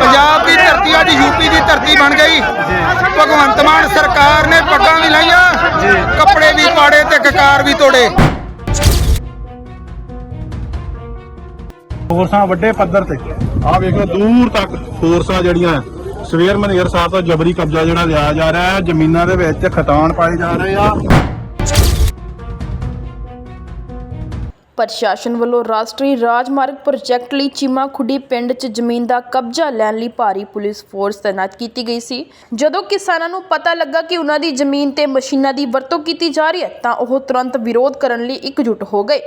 ਪੰਜਾਬ ਦੀ ਧਰਤੀ ਅੱਜ ਯੂਪੀ ਦੀ ਧਰਤੀ ਬਣ ਗਈ। ਭਗਵੰਤ ਮਾਨ ਸਰਕਾਰ ਨੇ ਪੱਗਾਂ ਵੀ ਲਾਈਆਂ ਕੱਪੜੇ ਵੀ ਪਾੜੇ ਤੇ ਕਕਾਰ ਵੀ ਤੋੜੇ। ਫੋਰਸਾਂ ਵੱਡੇ ਪੱਧਰ ਤੇ। ਆਹ ਵੇਖੋ ਦੂਰ ਤੱਕ ਫੋਰਸਾਂ ਜਿਹੜੀਆਂ ਸਵੇਰ ਮਨੇਰ ਸਾਹਿਬ ਤੋਂ ਜਬਰੀ ਕਬਜ਼ਾ ਜਿਹੜਾ ਲਿਆ ਜਾ ਰਿਹਾ ਹੈ, ਜ਼ਮੀਨਾਂ ਦੇ ਵਿੱਚ ਖਤਾਨ ਪਾਏ ਜਾ ਰਹੇ ਆ। ਪ੍ਰਸ਼ਾਸਨ ਵੱਲੋਂ ਰਾਸ਼ਟਰੀ ਰਾਜਮਾਰਗ ਪ੍ਰੋਜੈਕਟ ਲਈ ਚੀਮਾ ਖੁੱਡੀ ਪਿੰਡ 'ਚ ਜ਼ਮੀਨ ਦਾ ਕਬਜ਼ਾ ਲੈਣ ਲਈ ਭਾਰੀ ਪੁਲਿਸ ਫੋਰਸ ਤੈਨਾਤ ਕੀਤੀ ਗਈ ਸੀ। ਜਦੋਂ ਕਿਸਾਨਾਂ ਨੂੰ ਪਤਾ ਲੱਗਾ ਕਿ ਉਹਨਾਂ ਦੀ ਜ਼ਮੀਨ ਤੇ ਮਸ਼ੀਨਾਂ ਦੀ ਵਰਤੋਂ ਕੀਤੀ ਜਾ ਰਹੀ ਹੈ, ਤਾਂ ਉਹ ਤੁਰੰਤ ਵਿਰੋਧ ਕਰਨ ਲਈ ਇਕਜੁੱਟ ਹੋ ਗਏ।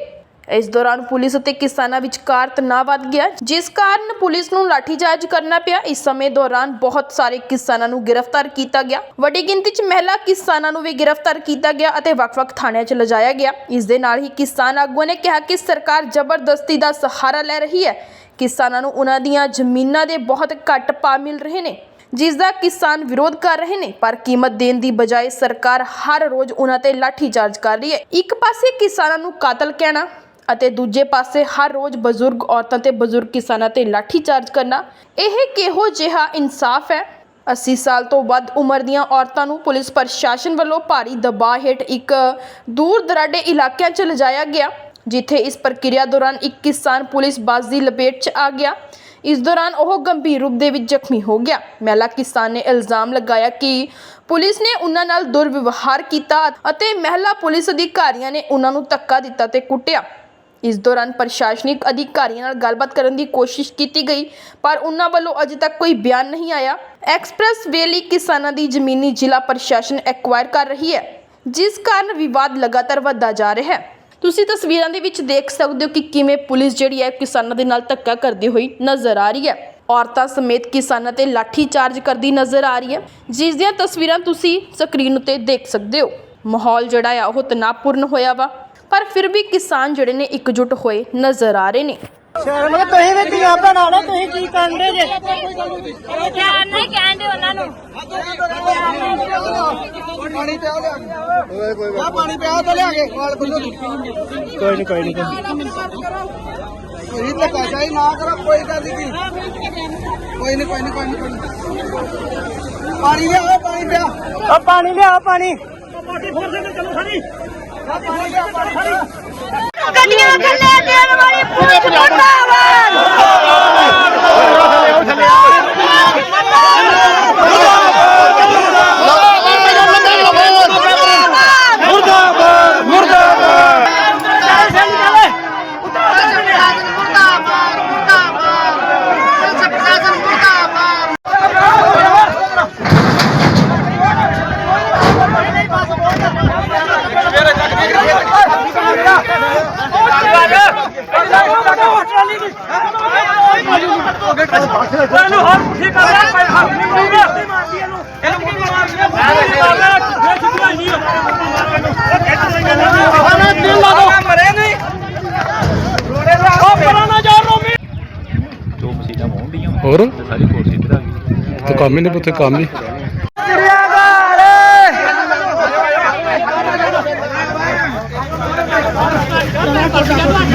ਇਸ ਦੌਰਾਨ ਪੁਲਿਸ ਅਤੇ ਕਿਸਾਨਾਂ ਵਿਚਕਾਰ ਤਣਾਅ ਵੱਧ ਗਿਆ, ਜਿਸ ਕਾਰਨ ਪੁਲਿਸ ਨੂੰ ਲਾਠੀਚਾਰਜ ਕਰਨਾ ਪਿਆ। ਇਸ ਸਮੇਂ ਦੌਰਾਨ ਬਹੁਤ ਸਾਰੇ ਕਿਸਾਨਾਂ ਨੂੰ ਗ੍ਰਿਫਤਾਰ ਕੀਤਾ ਗਿਆ। ਵੱਡੀ ਗਿਣਤੀ 'ਚ ਮਹਿਲਾ ਕਿਸਾਨਾਂ ਨੂੰ ਵੀ ਗ੍ਰਿਫਤਾਰ ਕੀਤਾ ਗਿਆ ਅਤੇ ਵੱਖ-ਵੱਖ ਥਾਣਿਆਂ 'ਚ ਲਿਜਾਇਆ ਗਿਆ। ਇਸ ਦੇ ਨਾਲ ਹੀ ਕਿਸਾਨ ਆਗੂਆਂ ਨੇ ਕਿਹਾ ਕਿ ਸਰਕਾਰ ਜ਼ਬਰਦਸਤੀ ਦਾ ਸਹਾਰਾ ਲੈ ਰਹੀ ਹੈ। ਕਿਸਾਨਾਂ ਨੂੰ ਉਹਨਾਂ ਦੀਆਂ ਜ਼ਮੀਨਾਂ ਦੇ ਬਹੁਤ ਘੱਟ ਭਾਅ ਮਿਲ ਰਹੇ ਨੇ, ਜਿਸ ਦਾ ਕਿਸਾਨ ਵਿਰੋਧ ਕਰ ਰਹੇ ਨੇ। ਪਰ ਕੀਮਤ ਦੇਣ ਦੀ ਬਜਾਏ ਸਰਕਾਰ ਹਰ ਰੋਜ਼ ਉਹਨਾਂ ਤੇ ਲਾਠੀਚਾਰਜ ਕਰ ਰਹੀ ਹੈ। ਇੱਕ ਪਾਸੇ ਕਿਸਾਨਾਂ ਨੂੰ ਕਾਤਲ ਕਹਿਣਾ ਅਤੇ ਦੂਜੇ ਪਾਸੇ ਹਰ ਰੋਜ਼ ਬਜ਼ੁਰਗ ਔਰਤਾਂ ਤੇ ਬਜ਼ੁਰਗ ਕਿਸਾਨਾਂ ਤੇ ਲਾਠੀਚਾਰਜ ਕਰਨਾ, ਇਹ ਕਿਹੋ ਜਿਹਾ ਇਨਸਾਫ ਹੈ? 80 ਸਾਲ ਤੋਂ ਵੱਧ ਉਮਰ ਦੀਆਂ ਔਰਤਾਂ ਨੂੰ ਪੁਲਿਸ ਪ੍ਰਸ਼ਾਸਨ ਵੱਲੋਂ ਭਾਰੀ ਦਬਾਅ ਹੇਠ ਇੱਕ ਦੂਰ ਦਰਾਡੇ ਇਲਾਕਿਆਂ 'ਚ ਲਿਜਾਇਆ ਗਿਆ, ਜਿੱਥੇ ਇਸ ਪ੍ਰਕਿਰਿਆ ਦੌਰਾਨ ਇੱਕ ਕਿਸਾਨ ਪੁਲਿਸ ਬਾਜ਼ ਦੀ ਲਪੇਟ 'ਚ ਆ ਗਿਆ। ਇਸ ਦੌਰਾਨ ਉਹ ਗੰਭੀਰ ਰੂਪ ਦੇ ਵਿੱਚ ਜ਼ਖਮੀ ਹੋ ਗਿਆ। ਮਹਿਲਾ ਕਿਸਾਨ ਨੇ ਇਲਜ਼ਾਮ ਲਗਾਇਆ ਕਿ ਪੁਲਿਸ ਨੇ ਉਹਨਾਂ ਨਾਲ ਦੁਰਵਿਵਹਾਰ ਕੀਤਾ ਅਤੇ ਮਹਿਲਾ ਪੁਲਿਸ ਅਧਿਕਾਰੀਆਂ ਨੇ ਉਹਨਾਂ ਨੂੰ ਧੱਕਾ ਦਿੱਤਾ ਤੇ ਕੁੱਟਿਆ। ਇਸ ਦੌਰਾਨ ਪ੍ਰਸ਼ਾਸਨਿਕ ਅਧਿਕਾਰੀਆਂ ਨਾਲ ਗੱਲਬਾਤ ਕਰਨ ਦੀ ਕੋਸ਼ਿਸ਼ ਕੀਤੀ ਗਈ, ਪਰ ਉਨ੍ਹਾਂ ਵੱਲੋਂ ਅਜੇ ਤੱਕ ਕੋਈ ਬਿਆਨ ਨਹੀਂ ਆਇਆ। ਐਕਸਪ੍ਰੈਸ ਵੇ ਲਈ ਕਿਸਾਨਾਂ ਦੀ ਜ਼ਮੀਨੀ ਜ਼ਿਲ੍ਹਾ ਪ੍ਰਸ਼ਾਸਨ ਐਕਵਾਇਰ ਕਰ ਰਹੀ ਹੈ, ਜਿਸ ਕਾਰਨ ਵਿਵਾਦ ਲਗਾਤਾਰ ਵੱਧਦਾ ਜਾ ਰਿਹਾ ਹੈ। ਤੁਸੀਂ ਤਸਵੀਰਾਂ ਦੇ ਵਿੱਚ ਦੇਖ ਸਕਦੇ ਹੋ ਕਿ ਕਿਵੇਂ ਪੁਲਿਸ ਜਿਹੜੀ ਹੈ ਕਿਸਾਨਾਂ ਦੇ ਨਾਲ ਧੱਕਾ ਕਰਦੀ ਹੋਈ ਨਜ਼ਰ ਆ ਰਹੀ ਹੈ। ਔਰਤਾਂ ਸਮੇਤ ਕਿਸਾਨਾਂ ਤੇ ਲਾਠੀ ਚਾਰਜ ਕਰਦੀ ਨਜ਼ਰ ਆ ਰਹੀ ਹੈ, ਜਿਸ ਦੀਆਂ ਤਸਵੀਰਾਂ ਤੁਸੀਂ ਸਕਰੀਨ ਉੱਤੇ ਦੇਖ ਸਕਦੇ ਹੋ। ਮਾਹੌਲ ਜਿਹੜਾ ਆ ਉਹ ਤਣਾਅਪੂਰਨ ਹੋਇਆ ਵਾ। ਪਰ ਫਿਰ ਵੀ ਕਿਸਾਨ ਜਿਹੜੇ ਨੇ ਇਕਜੁੱਟ ਹੋਏ ਨਜ਼ਰ ਆ ਰਹੇ ਨੇ। ਸ਼ਰਮ ਤੁਸੀਂ ਵੀ ਧੀਆਂ ਭੈਣਾਂ ਨੇ ਤੁਸੀਂ ਕੀ ਕਰਦੇ ਜੇ? ਪਿਆਰ ਨਹੀਂ ਕਹਿੰਦੇ ਉਹਨਾਂ ਨੂੰ। ਪਾਣੀ ਪਿਆ ਲਿਆ ਪਾਣੀ ਪਿਆ ਤਾਂ ਲਿਆ ਕੇ। ਵਾਲ ਬੰਨੋ ਕੋਈ ਨਹੀਂ ਕੋਈ ਨਹੀਂ ਇਹ ਤਾਂ ਕਾਜਾ ਹੀ ਨਾ ਕਰੋ ਕੋਈ ਗੱਲ ਨਹੀਂ ਕੋਈ ਨਹੀਂ ਕੋਈ ਨਹੀਂ ਕੋਈ ਨਹੀਂ ਪਾਣੀ ਲਿਆ ਪਾਣੀ ਪਿਆ। ਆ ਪਾਣੀ ਲਿਆ ਪਾਣੀ। ਗੱਡੀਆਂ ਥੱਲੇ ਦੇਣ ਵਾਲੀ ਪੁਲਿਸ ਮੁਰਦਾਬਾਦ। ਹੋਰ? ਸਾਰੀ ਕੋਰਸ ਇੱਧਰ ਆ ਗਈ। ਤੇ ਕੰਮ ਹੀ ਨਹੀਂ ਪੁੱਤੇ ਕੰਮ ਹੀ। ਸਤਨਾਮ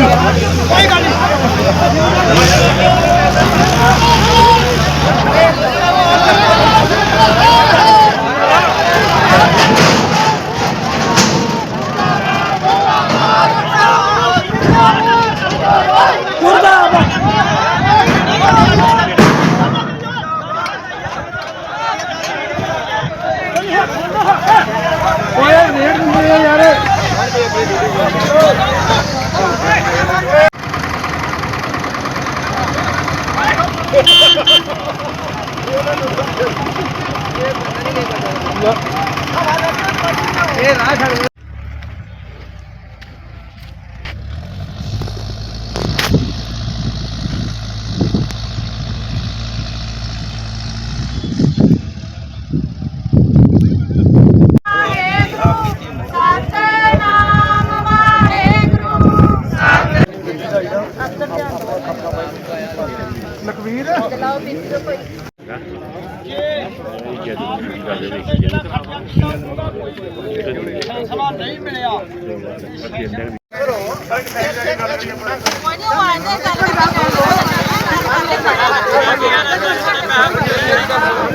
ਲਖਵੀਰ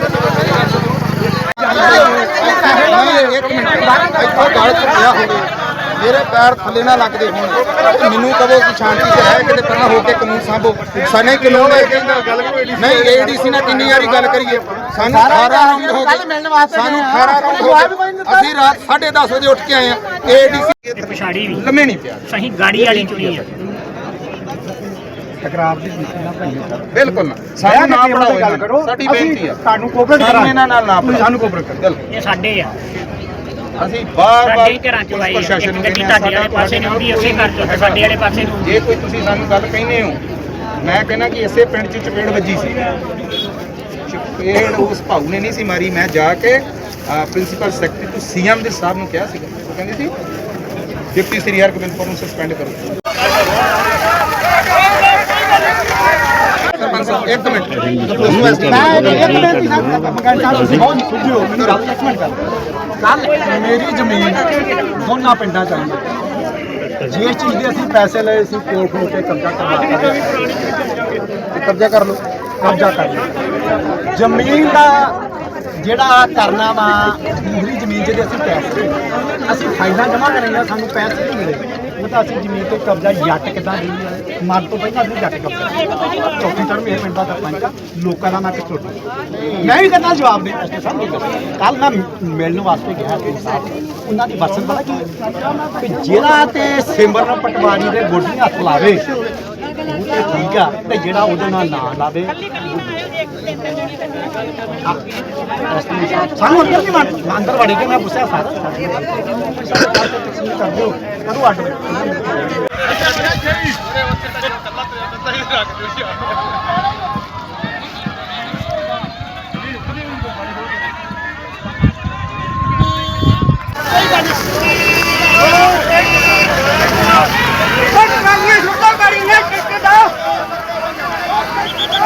ਜਦੋਂ ਗੱਲ ਦੇਖੀ ਨਹੀਂ, ਇੱਕ ਮਿੰਟ ਇੱਥੋਂ ਗਲ ਚੁੱਕਿਆ ਹੋਵੇ ਮੇਰੇ ਪੈਰ ਥੱਲੇ ਨਾ ਲੱਗਦੇ ਹੋਣ। ਤੇ ਮੈਨੂੰ ਕਹੋ ਕਿ ਸ਼ਾਂਤੀ ਤੇ ਰਹਿ ਕਿਤੇ ਪਹਿਲਾਂ ਹੋ ਕੇ ਕਾਨੂੰਨ ਸਾਂਭੋ। ਸਾਨੇ ਕਾਨੂੰਨ ਇਹ ਕਹਿੰਦਾ ਗੱਲ ਨਹੀਂ ਏਡੀਸੀ ਨਾਲ ਕਿੰਨੀ ਵਾਰੀ ਗੱਲ ਕਰੀਏ। ਸਾਨੂੰ 18 ਰਾਉਂਡ ਹੋ ਗਏ। ਸਾਨੂੰ 18 ਰਾਉਂਡ ਹੋ ਗਏ। ਅਸੀਂ ਰਾਤ 10:30 ਵਜੇ ਉੱਠ ਕੇ ਆਏ ਆ। ਏਡੀਸੀ ਪਛਾੜੀ ਵੀ। ਲੰਮੇ ਨਹੀਂ ਪਿਆ। ਸਹੀ ਗਾੜੀ ਵਾਲੀ ਚੁਣੀ ਆ। ਬਿਲਕੁਲ ਨਾ। ਸਾਨੂੰ ਨਾ ਪੜਾਓ ਇਹਨਾਂ ਨੂੰ। ਸਾਡੀ ਬੇਨਤੀ ਆ ਤੁਹਾਨੂੰ ਕੋਪਰੇਟ ਸਾਨੂੰ ਇਹਨਾਂ ਨਾਲ ਨਾ ਸਾਨੂੰ ਕੋਪਰੇਟ ਕਰੋ ਇਹ ਸਾਡੇ ਆ। ਅਸੀਂ ਬਾਰ-ਬਾਰ ਸਾਡੇ ਹੀ ਘਰਾਂ ਚ ਆਏ ਆ। ਪ੍ਰਸ਼ਾਸਨ ਇੱਕ ਨੂੰ ਗੱਡੀ ਤੁਹਾਡੇ ਵਾਲੇ ਪਾਸੇ ਨੂੰ ਆਉਂਦੀ ਉਸੇ ਘਰ ਚੋਂ ਤੇ ਸਾਡੇ ਵਾਲੇ ਪਾਸੇ ਨੂੰ ਜੇ ਕੋਈ ਤੁਸੀਂ ਸਾਨੂੰ ਗੱਲ ਕਹਿੰਦੇ ਹੋ ਮੈਂ ਕਹਿੰਦਾ ਕਿ ਇਸੇ ਪਿੰਡ 'ਚ ਚਪੇੜ ਵੱਜੀ ਸੀ। ਚਪੇੜ ਉਸ ਭਾਊ ਨੇ ਨਹੀਂ ਸੀ ਮਾਰੀ। ਮੈਂ ਜਾ ਕੇ ਪ੍ਰਿੰਸੀਪਲ ਸੈਕਟਰੀ ਤੋਂ ਸੀਐਮ ਦੇ ਸਾਹਿਬ ਨੂੰ ਕਿਹਾ ਸੀਗਾ। ਉਹ ਕਹਿੰਦੇ ਸੀ ਡਿਪਟੀ ਸ੍ਰੀ ਹਰਗੋਬਿੰਦ ਕੌਰ ਨੂੰ ਸਸਪੈਂਡ ਕਰੋ। ਇੱਕ ਮਿੰਟ। ਮੇਰੀ ਜ਼ਮੀਨ ਦੋਨਾਂ ਪਿੰਡਾਂ ਚ ਆਈ ਜਿਸ ਚੀਜ਼ ਦੇ ਅਸੀਂ ਪੈਸੇ ਲਏ ਸੀ ਕੋਲ ਖੋ ਕੇ ਕਬਜ਼ਾ ਕਰਵਾ ਤੇ ਕਬਜ਼ਾ ਕਰ ਲਓ। ਕਬਜ਼ਾ ਕਰ ਲਓ ਜ਼ਮੀਨ ਦਾ ਜਿਹੜਾ ਕਰਨਾ ਵਾ ਦੂਸਰੀ ਜ਼ਮੀਨ ਜਿਹਦੇ ਅਸੀਂ ਪੈਸੇ ਅਸੀਂ ਫਾਈਲਾਂ ਜਮ੍ਹਾਂ ਕਰਾਂਗੇ ਸਾਨੂੰ ਪੈਸੇ ਨਹੀਂ ਮਿਲੇ। ਉਹ ਤਾਂ ਅਸੀਂ ਜ਼ਮੀਨ ਤੋਂ ਕਬਜ਼ਾ ਜੱਟ ਕਿਦਾਂ ਦੀ ਮਰ ਤੋਂ ਪਹਿਲਾਂ ਅਸੀਂ ਜੱਟ ਕਬਜ਼ਾ ਚੌਥੀ ਚੜ ਮੇਰੇ ਪਿੰਡ ਦਾ ਸਰਪੰਚ ਆ, ਲੋਕਾਂ ਦਾ ਮੈਂ ਕਿੱਥੋਂ ਮੈਂ ਵੀ ਕਹਿੰਦਾ ਜਵਾਬ ਦੇ ਐਸਪੀ ਸਾਹਿਬ ਕੱਲ ਮੈਂ ਮਿਲਣ ਵਾਸਤੇ ਗਿਆ ਸੀ ਸਾਹਿਬ ਉਹਨਾਂ ਦੀ ਵਰਸਨ ਪਤਾ ਕੀ ਕਿ ਜਿਹੜਾ ਤੇ ਸਿਮਰਨ ਪਟਵਾਰੀ ਦੇ ਗੋਡੀ ਹੱਥ ਲਾਵੇ ਉਹ ਠੀਕ ਆ, ਤੇ ਜਿਹੜਾ ਉਹਦੇ ਨਾਲ ਨਾ ਲਾਵੇ। ਸਾਨੂੰ ਅੰਦਰ ਨਹੀਂ ਵੜ ਅੰਦਰ ਵੜੀ ਕੇ ਮੈਂ ਪੁੱਛਿਆ ਸਾਰਾ। ਤੁਸੀਂ ਕਰ ਦਿਓ ਕਦੋਂ ਅੱਡ ਹੁਣ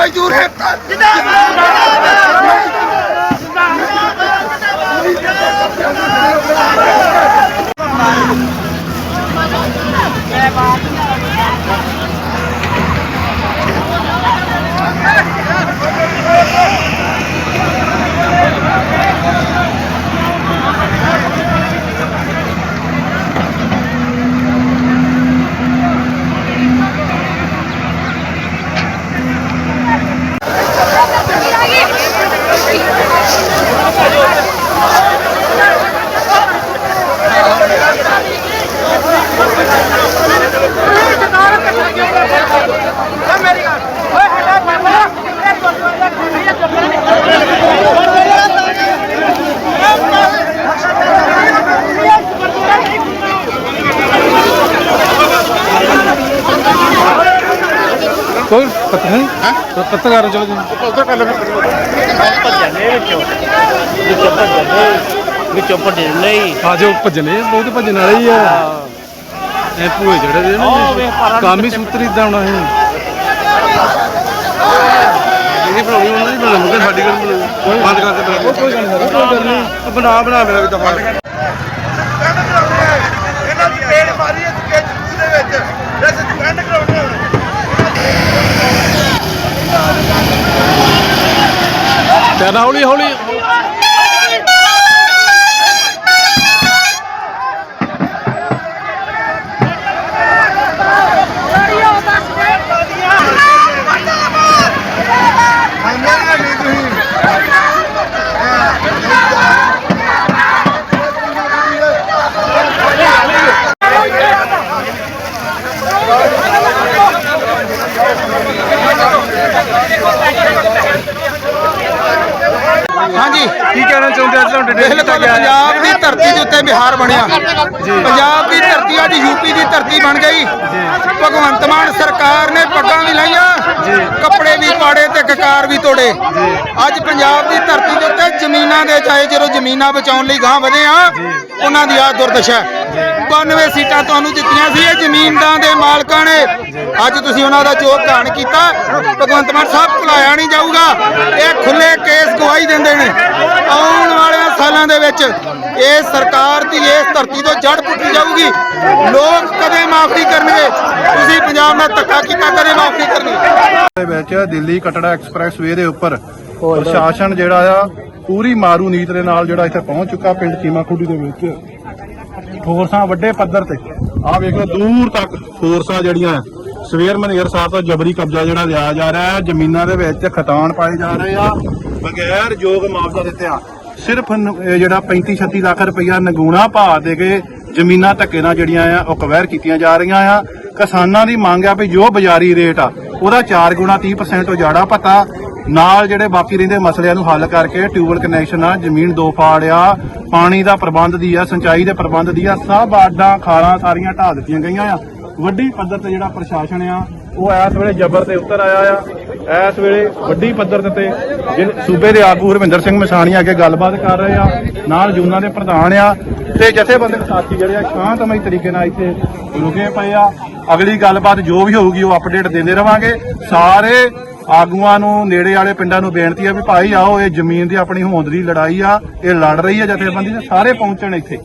মজদুর হেফতার Yeah, Bob. ਕੋਈ ਪਤਾ ਨਹੀਂ? ਹਾਂ? ਪੱਤਰਕਾਰ ਚਲੋ ਜੀ ਉਧਰ ਕਰ ਲੈ ਭੱਜਣੇ ਵਿੱਚੋਂ। ਵਿੱਚੋਂ ਭੱਜਣੇ ਵਿੱਚੋਂ ਭੱਜਣੇ ਨਹੀਂ ਆ ਜੋ ਭੱਜਣੇ ਬਹੁਤ ਭੱਜਣ ਵਾਲੇ ਹੀ ਆ। ਇਹ ਭੂਏ ਜਿਹੜੇ ਦੇ ਨਾ ਕੰਮ ਹੀ ਸੂਤਰ ਇਦਾਂ ਹੋਣਾ ਹੈ। ਇਹ ਬਣਾਉਣੀ ਉਹਨਾਂ ਦੀ ਬਣਾਉਣੀ ਤੇ ਸਾਡੀ ਗੱਲ ਬੰਦ ਕਰਕੇ ਬਣਾ ਕੋਈ ਗੱਲ ਨਹੀਂ। ਬਣਾ ਬਣਾ ਮੇਰਾ ਵੀ ਦਫਾ ਇਹਨਾਂ ਦੀ ਪੇੜ ਮਾਰੀ ਹੈ ਕਿ ਜੂ ਦੇ ਵਿੱਚ ਜੈਸੇ ਸਪੈਂਡ ਕਰਾਉਣੇ ਤੇ ਹੌਲੀ ਹੌਲੀ ਹਾਂਜੀ ਕੀ ਕਹਿਣਾ ਚਾਹੁੰਦੇ ਅੱਜ ਤੁਹਾਡੇ ਦੇਖ ਲਓ ਕੀਤਾ ਗਿਆ ਹੈ ਪੰਜਾਬ ਦੀ ਧਰਤੀ ਦੇ ਉੱਤੇ ਬਿਹਾਰ ਬਣਿਆ। ਪੰਜਾਬ ਦੀ ਧਰਤੀ ਅੱਜ ਯੂਪੀ ਦੀ ਧਰਤੀ ਬਣ ਗਈ। ਭਗਵੰਤ ਮਾਨ ਸਰਕਾਰ ਨੇ ਪੱਗਾਂ ਵੀ ਲਾਈਆਂ ਕੱਪੜੇ ਵੀ ਪਾੜੇ ਤੇ ਕਕਾਰ ਵੀ ਤੋੜੇ। ਅੱਜ ਪੰਜਾਬ ਦੀ ਧਰਤੀ ਦੇ ਉੱਤੇ ਜ਼ਮੀਨਾਂ ਦੇ ਚਾਹੇ ਜਦੋਂ ਜ਼ਮੀਨਾਂ ਬਚਾਉਣ ਲਈ ਗਾਂ ਵਧੇ ਆ ਉਹਨਾਂ ਦੀ ਆ ਦੁਰਦਸ਼ਾ। 92 ਸੀਟਾਂ ਤੁਹਾਨੂੰ ਦਿੱਤੀਆਂ ਸੀ ਇਹ ਜ਼ਮੀਨਾਂ ਦੇ ਮਾਲਕਾਂ ਨੇ। ਅੱਜ ਤੁਸੀਂ ਉਹਨਾਂ ਦਾ ਜੋ ਘਾਣ ਕੀਤਾ। ਭਗਵੰਤ ਮਾਨ ਸਾਹਿਬ ਭੁਲਾਇਆ ਨਹੀਂ ਜਾਊਗਾ। ਇਹ ਖੁੱਲੇ ਕੇਸ ਗਵਾਹੀ ਦਿੰਦੇ ਨੇ। ਆਉਣ ਵਾਲਿਆਂ ਸਾਲਾਂ ਦੇ ਵਿੱਚ ਇਹ ਸਰਕਾਰ ਦੀ ਇਸ ਧਰਤੀ ਤੋਂ ਜੜ ਪੁੱਟੀ ਜਾਊਗੀ। ਲੋਕ ਕਦੇ ਮਾਫ ਕਰਨਗੇ। ਤੁਸੀਂ ਪੰਜਾਬ ਨਾਲ ਧੱਕਾ ਕੀਤਾ ਕਦੇ ਮਾਫ ਨਹੀਂ ਕਰਨਗੇ ਦੇ ਵਿੱਚ ਦਿੱਲੀ ਕਟੜਾ ਐਕਸਪ੍ਰੈਸ ਵੇ ਦੇ ਉੱਪਰ ਪ੍ਰਸ਼ਾਸਨ ਜਿਹੜਾ ਆ ਪੂਰੀ ਮਾਰੂ ਨੀਤ ਦੇ ਨਾਲ ਜਿਹੜਾ ਇੱਥੇ ਪਹੁੰਚ ਚੁੱਕਾ ਪਿੰਡ ਚੀਮਾ ਖੁੱਡੀ ਦੇ ਵਿੱਚ। ਫੋਰਸਾਂ ਵੱਡੇ ਪੱਧਰ ਤੇ। ਆਹ ਵੇਖ ਲਓ, ਦੂਰ ਤੱਕ ਫੋਰਸਾਂ ਜਿਹੜੀਆਂ ਸਵੇਰ ਮਨੇਰ ਸਾਹਿਬ ਤੋਂ ਜਬਰੀ ਕਬਜ਼ਾ ਜਿਹੜਾ ਲਿਆ ਜਾ ਰਿਹਾ ਹੈ, ਜ਼ਮੀਨਾਂ ਦੇ ਵਿੱਚ ਖਤਾਨ ਪਾਏ ਜਾ ਰਹੇ ਆ, ਬਗੈਰ ਯੋਗ ਮੁਆਵਜ਼ਾ ਦਿੱਤੇ ਆ। ਸਿਰਫ ਜਿਹੜਾ 35 36 ਲੱਖ ਰੁਪਇਆ ਨਗੂਣਾ ਭਾਅ ਦੇ ਕੇ ਜ਼ਮੀਨਾਂ ਧੱਕੇ ਨਾਲ ਜਿਹੜੀਆਂ ਆ, ਉਹ ਕਵੈਰ ਕੀਤੀਆਂ ਜਾ ਰਹੀਆਂ ਆ। ਕਿਸਾਨਾਂ ਦੀ ਮੰਗ ਆ ਵੀ ਜੋ ਬਾਜ਼ਾਰੀ ਰੇਟ ਆ, ਉਹਦਾ 4 ਗੁਣਾ 30% ਉਜਾੜਾ ਪਤਾ ਨਾਲ ਜਿਹੜੇ ਬਾਕੀ ਰਹਿੰਦੇ ਮਸਲਿਆਂ ਨੂੰ ਹੱਲ ਕਰਕੇ ਟਿਊਬਲ ਕਨੈਕਸ਼ਨ ਆ, ਜ਼ਮੀਨ ਦੋ ਫਾੜ ਆ, ਪਾਣੀ ਦਾ ਪ੍ਰਬੰਧ ਦੀ ਆ, ਸਿੰਚਾਈ ਦੇ ਪ੍ਰਬੰਧ ਦੀ ਆ, ਸਭ ਆਡਾਂ ਖਾਲਾਂ ਸਾਰੀਆਂ ਢਾਹ ਦਿੱਤੀਆਂ ਗਈਆਂ ਆ। ਵੱਡੀ ਪੱਧਰ ਤੇ ਜਿਹੜਾ ਪ੍ਰਸ਼ਾਸਨ ਆ, ਉਹ ਇਸ ਵੇਲੇ ਜਬਰ ਤੇ ਉਤਰ ਆਇਆ ਆ। ਇਸ ਵੇਲੇ ਵੱਡੀ ਪੱਧਰ ਤੇ ਸੂਬੇ ਦੇ ਆਗੂ ਹਰਵਿੰਦਰ ਸਿੰਘ ਮਸਾਣੀ ਅੱਗੇ ਗੱਲਬਾਤ ਕਰ ਰਹੇ ਆ, ਨਾਲ ਜੂਨਾ ਦੇ ਪ੍ਰਧਾਨ ਆ, ਤੇ ਜਥੇਬੰਦਕ ਸਾਥੀ ਜਿਹੜੇ ਆ, ਸ਼ਾਂਤਮਈ ਤਰੀਕੇ ਨਾਲ ਇੱਥੇ ਰੁਕੇ ਪਏ ਆ। ਅਗਲੀ ਗੱਲਬਾਤ ਜੋ ਵੀ ਹੋਊਗੀ, ਉਹ ਅਪਡੇਟ ਦਿੰਦੇ ਰਵਾਂਗੇ। ਸਾਰੇ ਆਗੂਆਂ ਨੂੰ, ਨੇੜੇ ਵਾਲੇ ਪਿੰਡਾਂ ਨੂੰ ਬੇਨਤੀ ਆ ਵੀ ਭਾਈ ਆਓ, ਇਹ ਜ਼ਮੀਨ ਦੀ ਆਪਣੀ ਹੋਂਦ ਦੀ ਲੜਾਈ ਆ, ਇਹ ਲੜ ਰਹੀ ਆ ਜਥੇਬੰਦੀ ਸਾਰੇ ਪਹੁੰਚਣ ਇੱਥੇ।